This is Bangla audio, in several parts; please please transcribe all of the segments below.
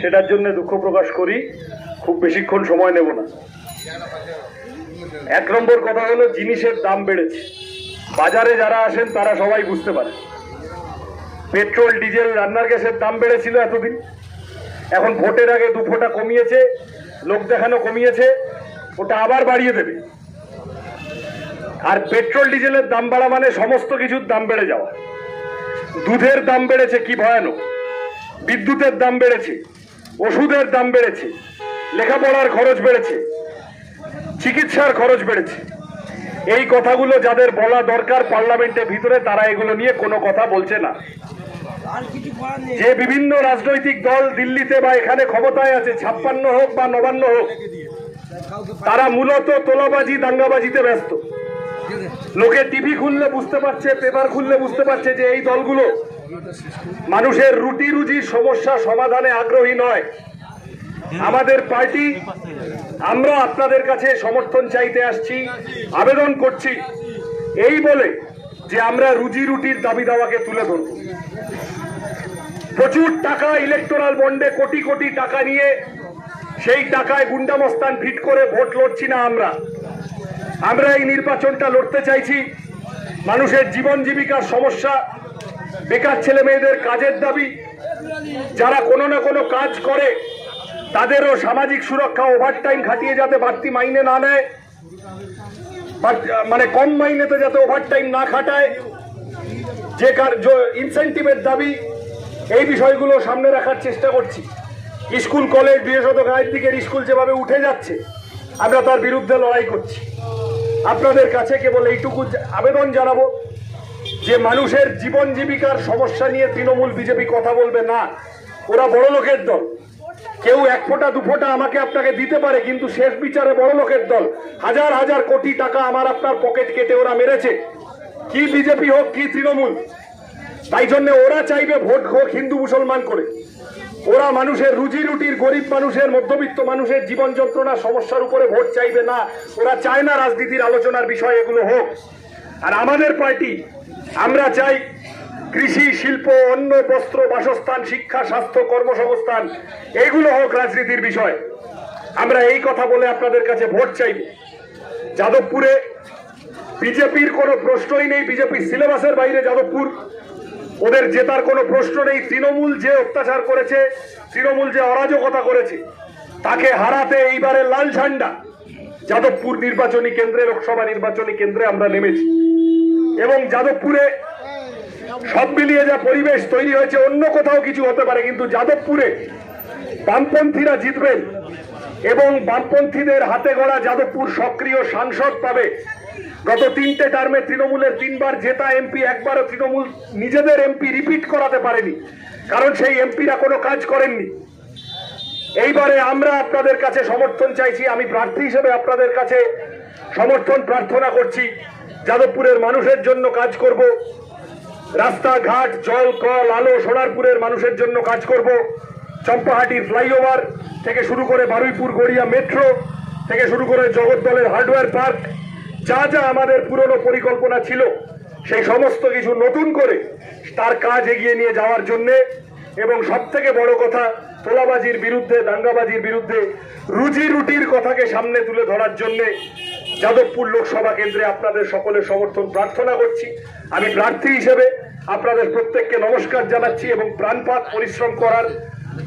সেটার জন্য দুঃখ প্রকাশ করি, খুব বেশিক্ষণ সময় নেব না। এক নম্বর কথা হলো, জিনিসের দাম বেড়েছে। বাজারে যারা আসেন, তারা সবাই বুঝতে পারে। পেট্রোল, ডিজেল, রান্নার গ্যাসের দাম বেড়েছিল এতদিন। এখন ভোটের আগে দু ফোঁটা কমিয়েছে, লোক দেখানো কমিয়েছে, ওটা আবার বাড়িয়ে দেবে। আর পেট্রোল, ডিজেলের দাম বাড়া মানে সমস্ত কিছুর দাম বেড়ে যাওয়া। দুধের দাম বেড়েছে কি ভয়ানক। বিদ্যুতের দাম বেড়েছে। ওষুধের দাম বেড়েছে, লেখাপড়ার খরচ বেড়েছে, চিকিৎসার খরচ বেড়েছে। এই কথাগুলো যাদের বলা দরকার পার্লামেন্টের ভিতরে, তারা এগুলো নিয়ে কোনো কথা বলছে না। যে বিভিন্ন রাজনৈতিক দল দিল্লিতে বা এখানে ক্ষমতায় আছে, ছাপ্পান্ন হোক বা নবান্ন হোক, তারা মূলত তোলাবাজি, দাঙ্গাবাজিতে ব্যস্ত। লোকে টিভি খুললে বুঝতে পারছে, পেপার খুললে বুঝতে পারছে যে এই দলগুলো মানুষের রুটি রুজির সমস্যা সমাধানে আগ্রহী নয়। আমাদের পার্টি, আমরা আপনাদের কাছে সমর্থন চাইতে আসছি, আবেদন করছি। এই বলে যে আমরা রুজি রুটির দাবি দাওয়াকে তুলে ধরব। প্রচুর টাকা ইলেকটোরাল বন্ডে কোটি কোটি টাকা নিয়ে সেই টাকায় গুন্ডামস্তান ফিট করে ভোট লড়ছি না আমরা। আমরা এই নির্বাচনটা লড়তে চাইছি। মানুষের জীবন জীবিকার সমস্যা বেকার ছেলে মেয়েদের কাজের দাবি। যারা কোনো না কোনো কাজ করে, তাদেরও সামাজিক সুরক্ষা ওভারটাইম খাটিয়ে যাতে বাড়তি মাইনে না নেয়। মানে কম মাইনেতে যাতে ওভারটাইম না খাটায়। যে কার ইনসেন্টিভের দাবি, এই বিষয়গুলো সামনে রাখার চেষ্টা করছি। স্কুল, কলেজ বিশেষত গায়ের দিকের স্কুল যেভাবে উঠে যাচ্ছে, আমরা তার বিরুদ্ধে লড়াই করছি। আপনাদের কাছে কেবল এইটুকু আবেদন জানাব। যে মানুষের জীবন জীবিকার সমস্যা নিয়ে তৃণমূল বিজেপি কথা বলবে না, ওরা বড় লোকের দল। কেউ এক ফোঁটা, দু ফোঁটা আমাকে আপনাকে দিতে পারে, কিন্তু শেষ বিচারে বড় লোকের দল। হাজার হাজার কোটি টাকা আমার আপনার পকেট কেটে ওরা মেরেছে। কি বিজেপি হোক, কি তৃণমূল। তাই জন্য ওরা চাইবে ভোট হোক হিন্দু মুসলমান করে। ওরা মানুষের রুজি রুটির গরিব মানুষের, মধ্যবিত্ত মানুষের জীবন যন্ত্রণা সমস্যার উপরে ভোট চাইবে না। ওরা চায় না রাজনীতির আলোচনার বিষয় এগুলো হোক। আর আমাদের পার্টি আমরা চাই কৃষি, শিল্প, অন্ন, বস্ত্র, বাসস্থান, শিক্ষা, স্বাস্থ্য, কর্মসংস্থান, এগুলো হোক রাজনীতির বিষয়। আমরা এই কথা বলে আপনাদের কাছে ভোট চাইব। যাদবপুরে বিজেপির কোনো প্রশ্নই নেই বিজেপির সিলেবাসের বাইরে যাদবপুর। ওদের জেতার কোনো প্রশ্ন নেই। তৃণমূল যে অত্যাচার করেছে, তৃণমূল যে অরাজকতা করেছে, তাকে হারাতে এইবারে লাল ঝান্ডা। যাদবপুর নির্বাচনী কেন্দ্রে, লোকসভা নির্বাচনী কেন্দ্রে আমরা নেমেছি। এবং যাদবপুরে সব মিলিয়ে যা পরিবেশ তৈরি হয়েছে, অন্য কোথাও কিছু হতে পারে, কিন্তু যাদবপুরে বামপন্থীরা জিতবেন এবং বামপন্থীদের হাতে গড়া যাদবপুর সক্রিয় সাংসদ পাবে। গত তিনটে টার্মে তৃণমূলের তিনবার জেতা এমপি একবারও তৃণমূল নিজেদের এমপি রিপিট করাতে পারেনি, কারণ সেই এমপিরা কোনো কাজ করেননি। এইবারে আমরা আপনাদের কাছে সমর্থন চাইছি, আমি প্রার্থী হিসেবে আপনাদের কাছে সমর্থন প্রার্থনা করছি। যাদবপুরের মানুষের জন্য কাজ করব। রাস্তাঘাট, জল, কল, আলো, সোনারপুরের মানুষের জন্য কাজ করব। চম্পাহাটির ফ্লাইওভার থেকে শুরু করে বারুইপুর গড়িয়া মেট্রো থেকে শুরু করে জগদ্দলের হার্ডওয়্যার পার্ক। যা যা আমাদের পুরনো পরিকল্পনা ছিল, সেই সমস্ত কিছু নতুন করে তার কাজ এগিয়ে নিয়ে যাওয়ার জন্যে এবং সব থেকে বড় কথা, তোলাবাজির বিরুদ্ধে, দাঙ্গাবাজির বিরুদ্ধে রুজি রুটির কথাকে সামনে তুলে ধরার জন্যে যাদবপুর লোকসভা কেন্দ্রে আপনাদের সকলের সমর্থন প্রার্থনা করছি। আমি প্রার্থী হিসেবে আপনাদের প্রত্যেককে নমস্কার জানাচ্ছি এবং প্রাণপাত পরিশ্রম করার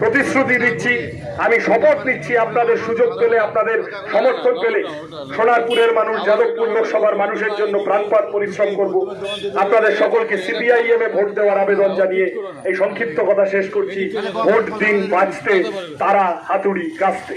প্রতিশ্রুতি দিচ্ছি। আমি শপথ নিচ্ছি আপনাদের সুযোগ পেলে, আপনাদের সমর্থন পেলে সোনারপুরের মানুষ, যাদবপুর লোকসভার মানুষের জন্য প্রাণপাত পরিশ্রম করব। আপনাদের সকলকে সিপিআইএম এ ভোট দেওয়ার আবেদন জানিয়ে এই সংক্ষিপ্ত কথা শেষ করছি। ভোট দিন বাঁচতে তারা হাতুড়ি কাঁচতে